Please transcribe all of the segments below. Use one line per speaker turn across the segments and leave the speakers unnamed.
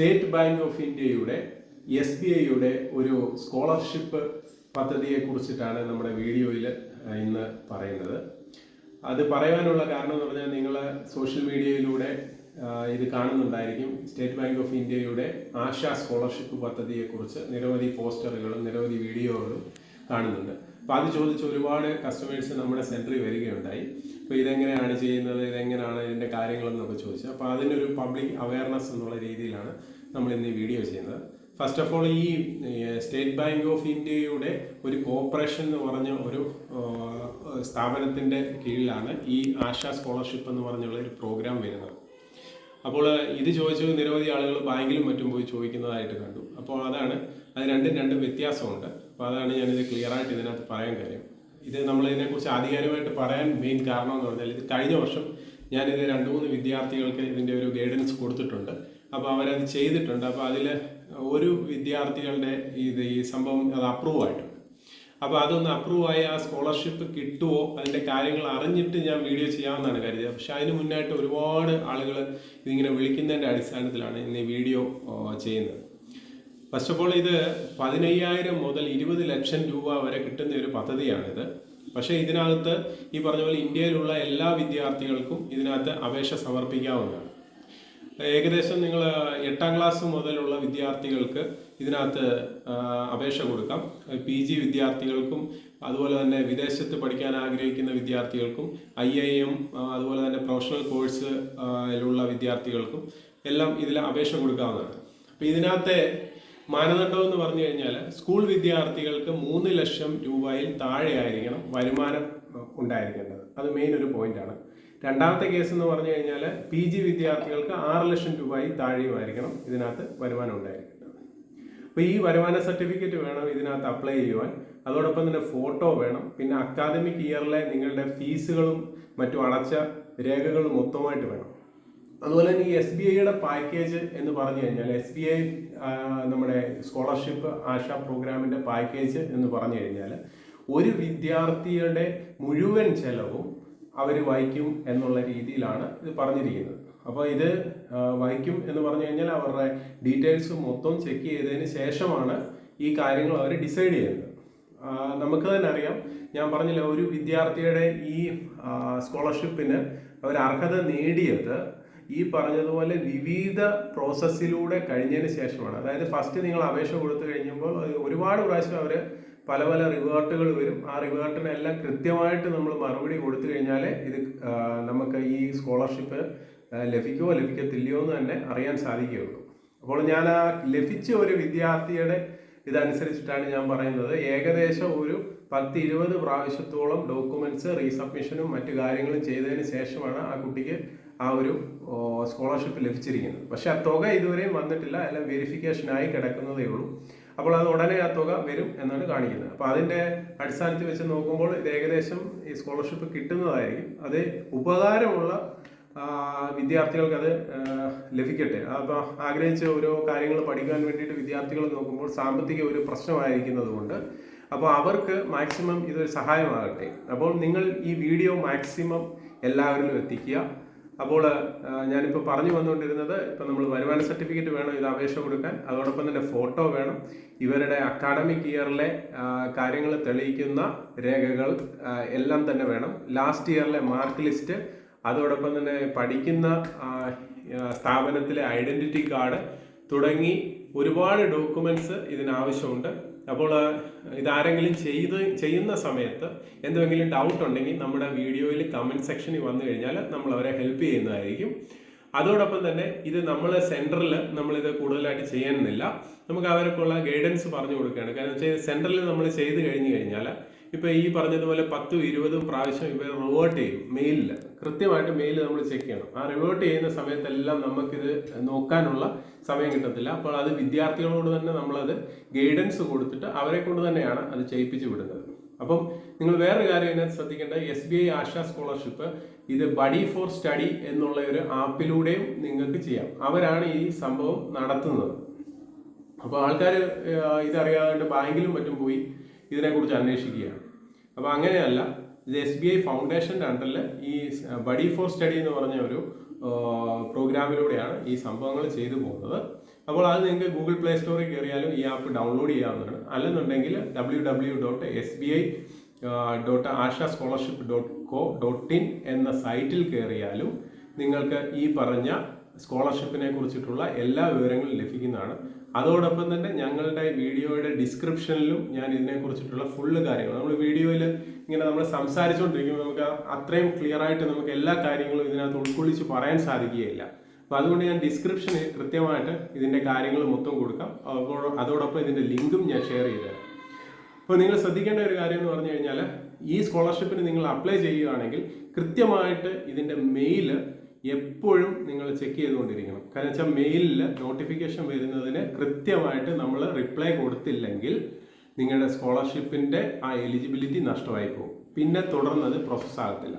State bank of ഇന്ത്യയുടെ S B ഐയുടെ ഒരു സ്കോളർഷിപ്പ് പദ്ധതിയെ കുറിച്ചിട്ടാണ് നമ്മുടെ വീഡിയോയിൽ ഇന്ന് പറയുന്നത്. അത് പറയാനുള്ള കാരണം എന്ന് പറഞ്ഞാൽ നിങ്ങൾ സോഷ്യൽ മീഡിയയിലൂടെ ഇത് കാണുന്നുണ്ടായിരിക്കും. സ്റ്റേറ്റ് ബാങ്ക് ഓഫ് ഇന്ത്യയുടെ ആശാ സ്കോളർഷിപ്പ് പദ്ധതിയെക്കുറിച്ച് നിരവധി പോസ്റ്ററുകളും നിരവധി വീഡിയോകളും കാണുന്നുണ്ട്. അപ്പോൾ അത് ചോദിച്ച് ഒരുപാട് കസ്റ്റമേഴ്സ് നമ്മുടെ സെന്ററിൽ വരികയുണ്ടായി. അപ്പോൾ ഇതെങ്ങനെയാണ് ചെയ്യുന്നത്? ഇതെങ്ങനെയാണ് ഇതിന്റെ കാര്യങ്ങളെന്നൊക്കെ ചോദിച്ചു. അപ്പോൾ അതിനൊരു പബ്ലിക് അവയർനെസ് എന്നുള്ള രീതിയിലാണ് നമ്മൾ ഇന്ന് ഈ വീഡിയോ ചെയ്യുന്നത്. ഫസ്റ്റ് ഓഫ് ഓൾ ഈ സ്റ്റേറ്റ് ബാങ്ക് ഓഫ് ഇന്ത്യയുടെ ഒരു കോപ്പറേഷൻ എന്ന് പറഞ്ഞ ഒരു സ്ഥാപനത്തിന്റെ കീഴിലാണ് ഈ ആശ സ്കോളർഷിപ്പ് എന്ന് പറഞ്ഞുള്ള ഒരു പ്രോഗ്രാം വരുന്നത്. അപ്പോൾ ഇത് ചോദിച്ചു നിരവധി ആളുകൾ ബാങ്കിലും മറ്റും പോയി ചോദിക്കുന്നതായിട്ട് കണ്ടു. അപ്പോൾ അതാണ് അത് രണ്ടും രണ്ടും വ്യത്യാസമുണ്ട്. അപ്പോൾ അതാണ് ഞാനിത് ക്ലിയർ ആയിട്ട് ഇതിനകത്ത് പറയാൻ കാര്യം. ഇത് നമ്മൾ ഇതിനെക്കുറിച്ച് ആധികാരികമായിട്ട് പറയാൻ മെയിൻ കാരണം എന്ന് പറഞ്ഞാൽ ഇത് കഴിഞ്ഞ വർഷം ഞാനിത് രണ്ട് മൂന്ന് വിദ്യാർത്ഥികൾക്ക് ഇതിന്റെ ഒരു ഗൈഡൻസ് കൊടുത്തിട്ടുണ്ട്. അപ്പോൾ അവരത് ചെയ്തിട്ടുണ്ട്. അപ്പോൾ അതിൽ ഒരു വിദ്യാർത്ഥികളുടെ ഇത് ഈ സംഭവം അത് അപ്രൂവ് ആയിട്ടുണ്ട്. അപ്പോൾ അതൊന്ന് അപ്രൂവ് ആയി ആ സ്കോളർഷിപ്പ് കിട്ടുമോ അതിന്റെ കാര്യങ്ങൾ അറിഞ്ഞിട്ട് ഞാൻ വീഡിയോ ചെയ്യാമെന്നാണ് കരുതിയത്. പക്ഷേ അതിന് മുന്നായിട്ട് ഒരുപാട് ആളുകൾ ഇതിങ്ങനെ വിളിക്കുന്നതിന്റെ അടിസ്ഥാനത്തിലാണ് ഇന്ന് ഈ വീഡിയോ ചെയ്യുന്നത്. ഫസ്റ്റ് ഓഫ് ഓൾ ഇത് പതിനയ്യായിരം മുതൽ ഇരുപത് ലക്ഷം രൂപ വരെ കിട്ടുന്ന ഒരു പദ്ധതിയാണിത്. പക്ഷേ ഇതിനകത്ത് ഈ പറഞ്ഞ പോലെ ഇന്ത്യയിലുള്ള എല്ലാ വിദ്യാർത്ഥികൾക്കും ഇതിനകത്ത് അപേക്ഷ സമർപ്പിക്കാവുന്നതാണ്. ഏകദേശം നിങ്ങൾ എട്ടാം ക്ലാസ് മുതലുള്ള വിദ്യാർത്ഥികൾക്ക് ഇതിനകത്ത് അപേക്ഷ കൊടുക്കാം. പി ജി വിദ്യാർത്ഥികൾക്കും അതുപോലെ തന്നെ വിദേശത്ത് പഠിക്കാൻ ആഗ്രഹിക്കുന്ന വിദ്യാർത്ഥികൾക്കും ഐ ഐ എം അതുപോലെ തന്നെ പ്രൊഫഷണൽ കോഴ്സിലുള്ള വിദ്യാർത്ഥികൾക്കും എല്ലാം ഇതിൽ അപേക്ഷ കൊടുക്കാവുന്നതാണ്. അപ്പോൾ ഇതിനകത്തെ മാനദണ്ഡം എന്ന് പറഞ്ഞു കഴിഞ്ഞാൽ സ്കൂൾ വിദ്യാർത്ഥികൾക്ക് മൂന്ന് ലക്ഷം രൂപയിൽ താഴെയായിരിക്കണം വരുമാനം ഉണ്ടായിരിക്കേണ്ടത്. അത് മെയിൻ ഒരു പോയിന്റാണ് രണ്ടാമത്തെ കേസ് എന്ന് പറഞ്ഞു കഴിഞ്ഞാൽ പി ജി വിദ്യാർത്ഥികൾക്ക് ആറ് ലക്ഷം രൂപയിൽ താഴെയുമായിരിക്കണം ഇതിനകത്ത് വരുമാനം ഉണ്ടായിരിക്കേണ്ടത്. അപ്പോൾ ഈ വരുമാന സർട്ടിഫിക്കറ്റ് വേണം ഇതിനകത്ത് അപ്ലൈ ചെയ്യുവാൻ. അതോടൊപ്പം തന്നെ ഫോട്ടോ വേണം. പിന്നെ അക്കാദമിക് ഇയറിലെ നിങ്ങളുടെ ഫീസുകളും മറ്റും അടച്ച രേഖകളും മൊത്തമായിട്ട് വേണം. അതുപോലെ തന്നെ ഈ എസ് ബി ഐയുടെ പാക്കേജ് എന്ന് പറഞ്ഞു കഴിഞ്ഞാൽ എസ് ബി ഐ നമ്മുടെ സ്കോളർഷിപ്പ് ആശ പ്രോഗ്രാമിന്റെ പാക്കേജ് എന്ന് പറഞ്ഞു കഴിഞ്ഞാൽ ഒരു വിദ്യാർത്ഥിയുടെ മുഴുവൻ ചെലവും അവർ വഹിക്കും എന്നുള്ള രീതിയിലാണ് ഇത് പറഞ്ഞിരിക്കുന്നത്. അപ്പോൾ ഇത് വഹിക്കും എന്ന് പറഞ്ഞു കഴിഞ്ഞാൽ അവരുടെ ഡീറ്റെയിൽസ് മൊത്തം ചെക്ക് ചെയ്തതിന് ശേഷമാണ് ഈ കാര്യങ്ങൾ അവർ ഡിസൈഡ് ചെയ്യുന്നത്. നമുക്ക് തന്നെ അറിയാം ഞാൻ പറഞ്ഞില്ല ഒരു വിദ്യാർത്ഥിയുടെ ഈ സ്കോളർഷിപ്പിന് അവർ അർഹത നേടിയത് ഈ പറഞ്ഞതുപോലെ വിവിധ പ്രോസസ്സിലൂടെ കഴിഞ്ഞതിന് ശേഷമാണ്. അതായത് ഫസ്റ്റ് നിങ്ങൾ അപേക്ഷ കൊടുത്തു കഴിഞ്ഞപ്പോൾ ഒരുപാട് പ്രാവശ്യം അവർ പല പല റിവേർട്ടുകൾ വരും. ആ റിവേർട്ടിനെല്ലാം കൃത്യമായിട്ട് നമ്മൾ മറുപടി കൊടുത്തു കഴിഞ്ഞാൽ ഇത് നമുക്ക് ഈ സ്കോളർഷിപ്പ് ലഭിക്കുമോ ലഭിക്കത്തില്ലയോ എന്ന് തന്നെ അറിയാൻ സാധിക്കുകയുള്ളൂ. അപ്പോൾ ഞാൻ ആ ലഭിച്ച ഒരു വിദ്യാർത്ഥിയുടെ ഇതനുസരിച്ചിട്ടാണ് ഞാൻ പറയുന്നത്. ഏകദേശം ഒരു പത്ത് ഇരുപത് പ്രാവശ്യത്തോളം ഡോക്യുമെന്റ്സ് റീസബ്മിഷനും മറ്റു കാര്യങ്ങളും ചെയ്തതിന് ശേഷമാണ് ആ കുട്ടിക്ക് ആ ഒരു സ്കോളർഷിപ്പ് ലഭിച്ചിരിക്കുന്നത്. പക്ഷേ ആ തുക ഇതുവരെയും വന്നിട്ടില്ല. എല്ലാം വെരിഫിക്കേഷനായി കിടക്കുന്നതേ ഉള്ളൂ. അപ്പോൾ അത് ഉടനെ ആ തുക വരും എന്നാണ് കാണിക്കുന്നത്. അപ്പോൾ അതിന്റെ അടിസ്ഥാനത്തിൽ വെച്ച് നോക്കുമ്പോൾ ഇത് ഏകദേശം ഈ സ്കോളർഷിപ്പ് കിട്ടുന്നതായിരിക്കും. അത് ഉപകാരമുള്ള വിദ്യാർത്ഥികൾക്ക് അത് ലഭിക്കട്ടെ. അപ്പോൾ ആഗ്രഹിച്ച ഓരോ കാര്യങ്ങൾ പഠിക്കാൻ വേണ്ടിയിട്ട് വിദ്യാർത്ഥികൾ നോക്കുമ്പോൾ സാമ്പത്തിക ഒരു പ്രശ്നമായിരിക്കുന്നത് കൊണ്ട് അപ്പോൾ അവർക്ക് മാക്സിമം ഇതൊരു സഹായമാകട്ടെ. അപ്പോൾ നിങ്ങൾ ഈ വീഡിയോ മാക്സിമം എല്ലാവരിലും എത്തിക്കുക. അപ്പോൾ ഞാനിപ്പോൾ പറഞ്ഞു വന്നുകൊണ്ടിരുന്നത് ഇപ്പം നമ്മൾ വരുമാന സർട്ടിഫിക്കറ്റ് വേണം ഇത് അപേക്ഷ കൊടുക്കാൻ. അതോടൊപ്പം തന്നെ ഫോട്ടോ വേണം. ഇവരുടെ അക്കാഡമിക് ഇയറിലെ കാര്യങ്ങൾ തെളിയിക്കുന്ന രേഖകൾ എല്ലാം തന്നെ വേണം. ലാസ്റ്റ് ഇയറിലെ മാർക്ക് ലിസ്റ്റ് അതോടൊപ്പം തന്നെ പഠിക്കുന്ന സ്ഥാപനത്തിലെ ഐഡന്റിറ്റി കാർഡ് തുടങ്ങി ഒരുപാട് ഡോക്യുമെന്റ്സ് ഇതിനാവശ്യമുണ്ട്. അപ്പോൾ ഇതാരെങ്കിലും ചെയ്ത് ചെയ്യുന്ന സമയത്ത് എന്തെങ്കിലും ഡൗട്ട് ഉണ്ടെങ്കിൽ നമ്മുടെ വീഡിയോയിൽ കമന്റ് സെക്ഷനിൽ വന്നു കഴിഞ്ഞാൽ നമ്മൾ അവരെ ഹെൽപ്പ് ചെയ്യുന്നതായിരിക്കും. അതോടൊപ്പം തന്നെ ഇത് നമ്മൾ സെന്ററിൽ നമ്മളിത് കൂടുതലായിട്ട് ചെയ്യാനില്ല നമുക്ക് അവർക്കുള്ള ഗൈഡൻസ് പറഞ്ഞു കൊടുക്കുകയാണ്. കാരണം വെച്ചാൽ സെന്ററിൽ നമ്മൾ ചെയ്ത് കഴിഞ്ഞു കഴിഞ്ഞാൽ ഇപ്പൊ ഈ പറഞ്ഞതുപോലെ പത്തും ഇരുപതും പ്രാവശ്യം ഇവർ റിവേർട്ട് ചെയ്യും മെയിലിൽ കൃത്യമായിട്ട് മെയിൽ നമ്മൾ ചെക്ക് ചെയ്യണം. ആ റിവേർട്ട് ചെയ്യുന്ന സമയത്തെല്ലാം നമുക്കിത് നോക്കാനുള്ള സമയം കിട്ടത്തില്ല. അപ്പോൾ അത് വിദ്യാർത്ഥികളോട് തന്നെ നമ്മളത് ഗൈഡൻസ് കൊടുത്തിട്ട് അവരെ കൊണ്ട് തന്നെയാണ് അത് ചെയ്യിപ്പിച്ചു വിടുന്നത്. അപ്പം നിങ്ങൾ വേറൊരു കാര്യം ഇതിനകത്ത് ശ്രദ്ധിക്കേണ്ട S B I Asha scholarship ഇത് ബഡി ഫോർ സ്റ്റഡി എന്നുള്ള ഒരു ആപ്പിലൂടെയും നിങ്ങൾക്ക് ചെയ്യാം. അവരാണ് ഈ സംഭവം നടത്തുന്നത്. അപ്പോൾ ആൾക്കാർ ഇതറിയാതെ ബാങ്കിലും മറ്റും പോയി ഇതിനെക്കുറിച്ച് അന്വേഷിക്കുകയാണ്. അപ്പോൾ അങ്ങനെയല്ല ഇത് എസ് ബി ഐ ഫൗണ്ടേഷന്റെ അണ്ടറിൽ ഈ ബഡി ഫോർ സ്റ്റഡി എന്ന് പറഞ്ഞ ഒരു പ്രോഗ്രാമിലൂടെയാണ് ഈ സംഭവങ്ങൾ ചെയ്തു പോകുന്നത്. അപ്പോൾ അത് നിങ്ങൾക്ക് ഗൂഗിൾ പ്ലേ സ്റ്റോറിൽ കയറിയാലും ഈ ആപ്പ് ഡൗൺലോഡ് ചെയ്യാവുന്നതാണ്. അല്ലെന്നുണ്ടെങ്കിൽ W W dot S B I dot Asha scholarship dot co dot in എന്ന സൈറ്റിൽ കയറിയാലും നിങ്ങൾക്ക് ഈ പറഞ്ഞ സ്കോളർഷിപ്പിനെ കുറിച്ചിട്ടുള്ള എല്ലാ വിവരങ്ങളും ലഭിക്കുന്നതാണ്. അതോടൊപ്പം തന്നെ ഞങ്ങളുടെ വീഡിയോയുടെ ഡിസ്ക്രിപ്ഷനിലും ഞാൻ ഇതിനെക്കുറിച്ചിട്ടുള്ള ഫുള്ള് കാര്യങ്ങൾ. നമ്മൾ വീഡിയോയിൽ ഇങ്ങനെ നമ്മൾ സംസാരിച്ചുകൊണ്ടിരിക്കുമ്പോൾ നമുക്ക് അത്രയും ക്ലിയർ ആയിട്ട് നമുക്ക് എല്ലാ കാര്യങ്ങളും ഇതിനകത്ത് ഉൾക്കൊള്ളിച്ച് പറയാൻ സാധിക്കുകയില്ല. അപ്പോൾ അതുകൊണ്ട് ഞാൻ ഡിസ്ക്രിപ്ഷനിൽ കൃത്യമായിട്ട് ഇതിന്റെ കാര്യങ്ങൾ മൊത്തം കൊടുക്കാം. അപ്പോൾ അതോടൊപ്പം ഇതിന്റെ ലിങ്കും ഞാൻ ഷെയർ ചെയ്തുതരാം അപ്പോൾ നിങ്ങൾ ശ്രദ്ധിക്കേണ്ട ഒരു കാര്യം എന്ന് പറഞ്ഞു കഴിഞ്ഞാൽ ഈ സ്കോളർഷിപ്പിന് നിങ്ങൾ അപ്ലൈ ചെയ്യുകയാണെങ്കിൽ കൃത്യമായിട്ട് ഇതിന്റെ മെയിൽ എപ്പോഴും നിങ്ങൾ ചെക്ക് ചെയ്തുകൊണ്ടിരിക്കണം. കാരണം വെച്ചാൽ മെയിലിൽ നോട്ടിഫിക്കേഷൻ വരുന്നതിന് കൃത്യമായിട്ട് നമ്മൾ റിപ്ലൈ കൊടുത്തില്ലെങ്കിൽ നിങ്ങളുടെ സ്കോളർഷിപ്പിന്റെ ആ എലിജിബിലിറ്റി നഷ്ടമായി പോകും പിന്നെ തുടർന്നത് പ്രോസസ്സ് ആകത്തില്ല.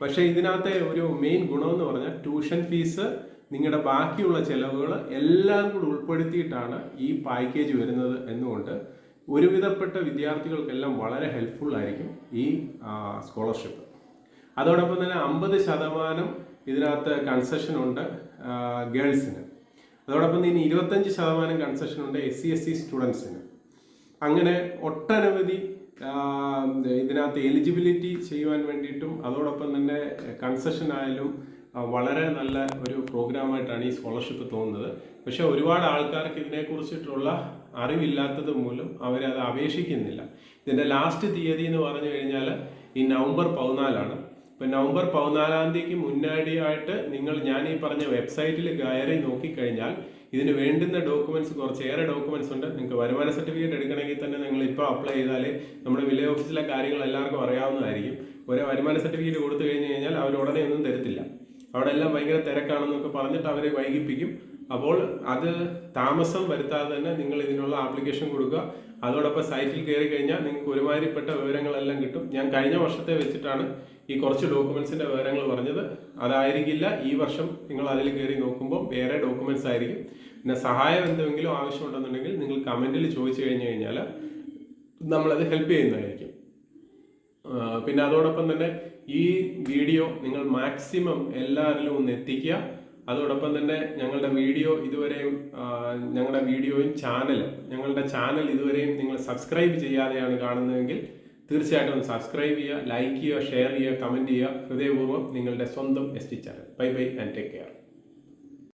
പക്ഷേ ഇതിനകത്തെ ഒരു മെയിൻ ഗുണമെന്ന് പറഞ്ഞാൽ ട്യൂഷൻ ഫീസ് നിങ്ങളുടെ ബാക്കിയുള്ള ചിലവുകൾ എല്ലാം കൂടി ഉൾപ്പെടുത്തിയിട്ടാണ് ഈ പാക്കേജ് വരുന്നത് എന്നുകൊണ്ട് ഒരുവിധപ്പെട്ട വിദ്യാർത്ഥികൾക്കെല്ലാം വളരെ ഹെൽപ്ഫുൾ ആയിരിക്കും ഈ സ്കോളർഷിപ്പ് അതോടൊപ്പം തന്നെ അമ്പത് ശതമാനം ഇതിനകത്ത് കൺസെഷൻ ഉണ്ട് ഗേൾസിന്. അതോടൊപ്പം തന്നെ ഇരുപത്തഞ്ച് ശതമാനം കൺസെഷൻ ഉണ്ട് എസ് സി എസ് സി സ്റ്റുഡൻസിന്. അങ്ങനെ ഒട്ടനവധി ഇതിനകത്ത് എലിജിബിലിറ്റി ചെയ്യുവാൻ വേണ്ടിയിട്ടും അതോടൊപ്പം തന്നെ കൺസെഷൻ ആയാലും വളരെ നല്ല ഒരു പ്രോഗ്രാമായിട്ടാണ് ഈ സ്കോളർഷിപ്പ് തോന്നുന്നത്. പക്ഷെ ഒരുപാട് ആൾക്കാർക്ക് ഇതിനെക്കുറിച്ചിട്ടുള്ള അറിവില്ലാത്തത് മൂലം അവരത് അപേക്ഷിക്കുന്നില്ല. ഇതിന്റെ ലാസ്റ്റ് തീയതി എന്ന് പറഞ്ഞു കഴിഞ്ഞാൽ ഈ നവംബർ പതിനാലാണ്. ഇപ്പം നവംബർ പതിനാലാം തീയതിക്ക് മുന്നാടിയായിട്ട് നിങ്ങൾ ഞാൻ ഈ പറഞ്ഞ വെബ്സൈറ്റിൽ കയറി നോക്കിക്കഴിഞ്ഞാൽ ഇതിന് വേണ്ടുന്ന ഡോക്യുമെന്റ്സ് കുറച്ചേറെ ഡോക്യുമെന്റ്സ് ഉണ്ട്. നിങ്ങൾക്ക് വരുമാന സർട്ടിഫിക്കറ്റ് എടുക്കണമെങ്കിൽ തന്നെ നിങ്ങൾ ഇപ്പോൾ അപ്ലൈ ചെയ്താൽ നമ്മുടെ വില്ലേജ് ഓഫീസിലെ കാര്യങ്ങൾ എല്ലാവർക്കും അറിയാവുന്നതായിരിക്കും. ഒരു വരുമാന സർട്ടിഫിക്കറ്റ് കൊടുത്തു കഴിഞ്ഞ് കഴിഞ്ഞാൽ അവർ ഉടനെ ഒന്നും തരത്തില്ല. അവിടെ എല്ലാം ഭയങ്കര തിരക്കാണെന്നൊക്കെ പറഞ്ഞിട്ട് അവരെ വൈകിപ്പിക്കും. അപ്പോൾ അത് താമസം വരുത്താതെ തന്നെ നിങ്ങൾ ഇതിനുള്ള ആപ്ലിക്കേഷൻ കൊടുക്കുക. അതോടൊപ്പം സൈറ്റിൽ കയറി കഴിഞ്ഞാൽ നിങ്ങൾക്ക് ഒരുമാതിരിപ്പെട്ട വിവരങ്ങളെല്ലാം കിട്ടും. ഞാൻ കഴിഞ്ഞ വർഷത്തെ വെച്ചിട്ടാണ് ഈ കുറച്ച് ഡോക്യുമെന്റ്സിന്റെ വിവരങ്ങൾ പറഞ്ഞത് അതായിരിക്കില്ല. ഈ വർഷം നിങ്ങൾ അതിൽ കയറി നോക്കുമ്പോൾ വേറെ ഡോക്യുമെന്റ്സ് ആയിരിക്കും. പിന്നെ സഹായം എന്തെങ്കിലും ആവശ്യമുണ്ടെന്നുണ്ടെങ്കിൽ നിങ്ങൾ കമന്റിൽ ചോദിച്ചു കഴിഞ്ഞു കഴിഞ്ഞാൽ നമ്മളത് ഹെൽപ്പ് ചെയ്യുന്നതായിരിക്കും. പിന്നെ അതോടൊപ്പം തന്നെ ഈ വീഡിയോ നിങ്ങൾ മാക്സിമം എല്ലാവരിലും ഒന്ന് എത്തിക്കുക. അതോടൊപ്പം തന്നെ ഞങ്ങളുടെ വീഡിയോ ഇതുവരെയും ഞങ്ങളുടെ വീഡിയോയും ചാനൽ ഞങ്ങളുടെ ചാനൽ ഇതുവരെയും നിങ്ങൾ സബ്സ്ക്രൈബ് ചെയ്യാതെയാണ് കാണുന്നതെങ്കിൽ തീർച്ചയായിട്ടും സബ്സ്ക്രൈബ് ചെയ്യുക ലൈക്ക് ചെയ്യുക ഷെയർ ചെയ്യുക കമന്റ് ചെയ്യുക. ഹൃദയപൂർവം നിങ്ങളുടെ സ്വന്തം S T channel bye bye and take care